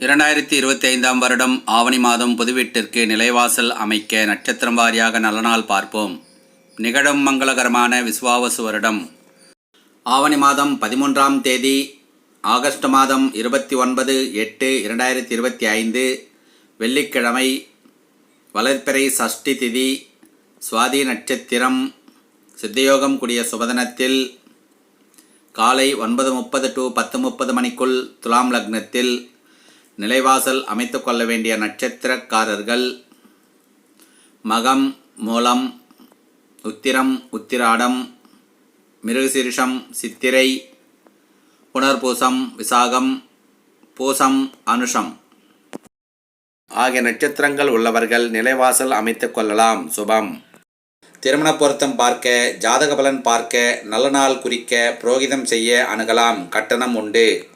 இரண்டாயிரத்தி இருபத்தி ஐந்தாம் வருடம் ஆவணி மாதம் புதுவீட்டிற்கு நிலைவாசல் அமைக்க நட்சத்திரம் வாரியாக நல்ல நாள் பார்ப்போம். நிகழும் மங்களகரமான விசுவாவசு வருடம். ஆவணி மாதம் பதிமூன்றாம் தேதி ஆகஸ்ட் மாதம் இருபத்தி ஒன்பது எட்டு இரண்டாயிரத்தி இருபத்தி ஐந்து வெள்ளிக்கிழமை வளர்ப்பிறை சஷ்டி திதி சுவாதி நட்சத்திரம் சித்தயோகம் கூடிய சுபதனத்தில் காலை ஒன்பது முப்பது டு பத்து முப்பது மணிக்குள் துலாம் லக்னத்தில் நிலைவாசல் அமைத்து கொள்ள வேண்டிய நட்சத்திரக்காரர்கள் மகம் மூலம் உத்திரம் உத்திராடம் மிருகசீரிஷம் சித்திரை புனர்பூசம் விசாகம் பூசம் அனுஷம். ஆகிய நட்சத்திரங்கள் உள்ளவர்கள் நிலைவாசல் அமைத்துக் கொள்ளலாம். சுபம். திருமண பொருத்தம் பார்க்க ஜாதக பலன் பார்க்க நல்ல நாள் குறிக்க புரோகிதம் செய்ய அணுகலாம். கட்டணம் உண்டு.